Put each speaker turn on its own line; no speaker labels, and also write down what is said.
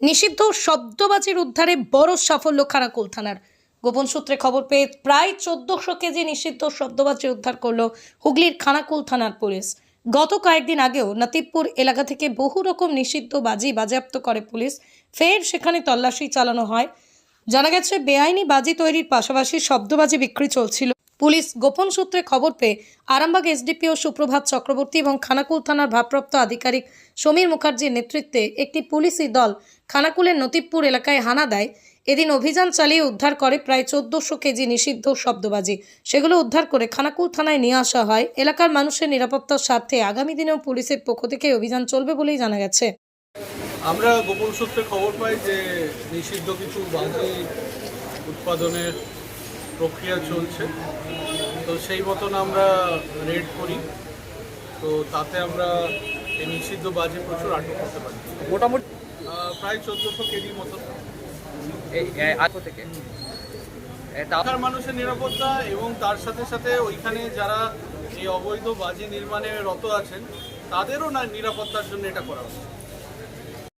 নিষিদ্ধ শব্দবাজির উদ্ধারে বড় সাফল্য খানাকুল থানার। গোপন সূত্রে খবর পেয়ে প্রায় চোদ্দশো কেজি নিষিদ্ধ শব্দবাজি উদ্ধার করল হুগলির খানাকুল থানার পুলিশ। গত কয়েকদিন আগেও নাতিবপুর এলাকা থেকে বহু রকম নিষিদ্ধ বাজি বাজেয়াপ্ত করে পুলিশ। ফের সেখানে তল্লাশি চালানো হয়। জানা গেছে, বেআইনি বাজি তৈরির পাশাপাশি শব্দবাজি বিক্রি চলছিল। পুলিশ গোপন সূত্রে খবর পেয়ে আরামবাগ এসডিপিও সুপ্রভাত চক্রবর্তী এবং খানাকুল থানার ভারপ্রাপ্ত আধিকারিক সমীর মুখার্জির নেতৃত্বে একটি পুলিশি দল খানাকুলের নতিবপুর এলাকায় হানা দেয়। এদিন অভিযান চালিয়ে উদ্ধার করে প্রায় চোদ্দশো কেজি নিষিদ্ধ শব্দবাজি। সেগুলো উদ্ধার করে খানাকুল থানায় নিয়ে আসা হয়। এলাকার মানুষের নিরাপত্তার স্বার্থে আগামী দিনেও পুলিশের পক্ষ থেকে অভিযান চলবে বলেই জানা গেছে।
আমরা গোপন সূত্রে খবর পাই যে নিষিদ্ধ কিছু বাজি উৎপাদনের প্রক্রিয়া চলছে। তো সেই মতন আমরা রেড করি। তো তাতে আমরা এই নিষিদ্ধ বাজে প্রচুর আটক করতে পারি।
মোটামুটি
প্রায় চোদ্দোশো কেজি মতন।
থেকে? এ,
মানুষের নিরাপত্তা এবং তার সাথে সাথে ওইখানে যারা এই অবৈধ বাজি নির্মাণে রত আছেন তাদেরও না নিরাপত্তার জন্য এটা করা হচ্ছে।